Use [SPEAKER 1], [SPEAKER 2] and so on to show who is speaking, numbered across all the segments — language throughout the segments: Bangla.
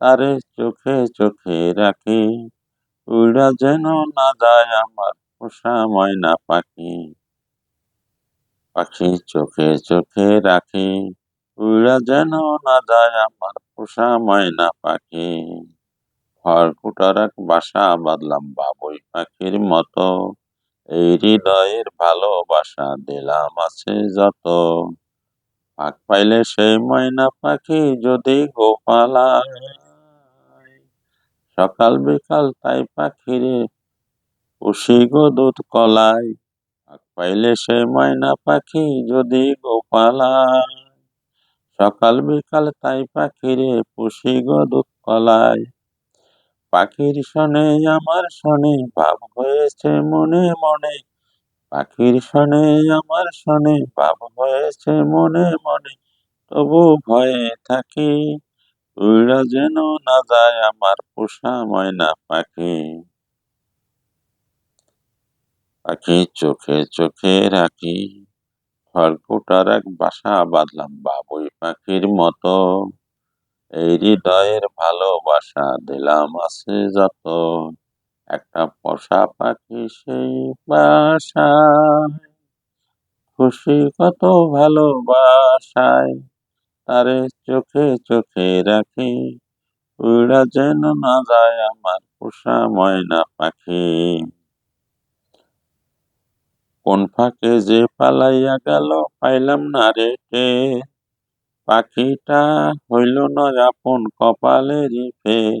[SPEAKER 1] তারে চোখে চোখে রাখি, উড়া যেন না যায় আমার পোষা ময়না পাখি। পাখি চোখে চোখে রাখি, উড়া যেন না যায় আমার পোষা ময়না পাখি। খড়কুটার এক বাসা বাঁধলাম বাবুই পাখির মতো, এই হৃদয়ের ভালোবাসা দিলাম আছে যত। পাক পাইলে সেই ময়না পাখি যদি গোপালায় সকাল বিকাল তাই পাখিরে পুষি গো দুধ কলাই। পাইলে সে ময়না পাখি যদি গোপালায় সকাল বিকাল তাই পাখিরে পুষি গো দুধ কলাই। পাখির শনে, আমার শনে, ভাব হয়েছে মনে মনে। পাখির শনে, আমার শনে, ভাব হয়েছে মনে মনে। তবু ভয়ে থাকি। উড়া যেন না যায় আমার পোষা ময়না পাখি। পাখি চোখে চোখে রাখি, খড়কুটার এক বাসা বাঁধলাম বাবুই পাখির মতো। এই হৃদয়ের ভালোবাসা দিলাম আছে যত, একটা পোষা পাখি সেই বাসায়। খুশি কত ভালোবাসায় তারে চোখে চোখে রাখি। উড়া যেন না যায় আমার পোষা ময়না পাখি। কোন ফাঁকে যে পালাইয়া গেল পাইলাম না রে টের পাখিটা হইল না আপন কপালেরই ফের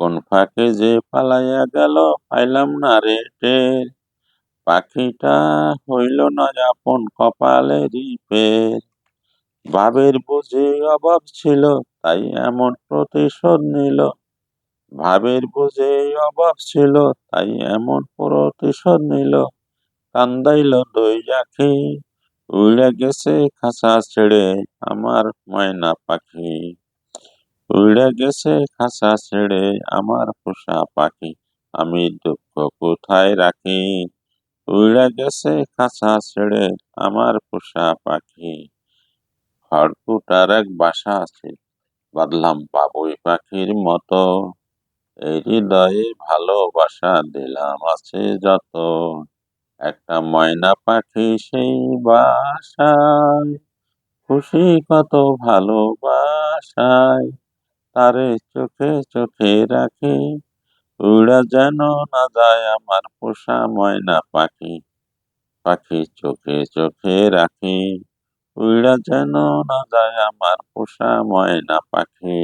[SPEAKER 1] কোন ফাঁকে যে পালাইয়া গেল পাইলাম না রে টের পাখিটা হইল না আপন কপালেরই ফের ভাবের বুঝি অভাব ছিল, তাই এমন প্রতিশোধ নিল। ভাবের বুঝে অভাব ছিল, তাই এমন প্রতিশোধ নিল। কান্দাইল দই আখি উড়ে গেছে খাঁচা ছেড়ে আমার ময়না পাখি। উড়ে গেছে খাঁচা ছেড়ে আমার পোষা পাখি, আমি দুঃখ কোথায় রাখি? উড়ে গেছে খাঁচা ছেড়ে আমার পোষা পাখি। খড়কুটার এক বাসা আছে। বাঁধলাম বাবুই পাখির মতো। এই হৃদয়ে ভালোবাসা দিলাম আছে যত। একটা ময়না পাখি সেই বাসায়। খুশি কত ভালোবাসায়। তারে চোখে চোখে রাখি। উড়া যেন না যায় আমার পোষা ময়না পাখি। পাখি চোখে চোখে রাখি। উড়া যেন না যায় আমার পোষা ময়না পাখি।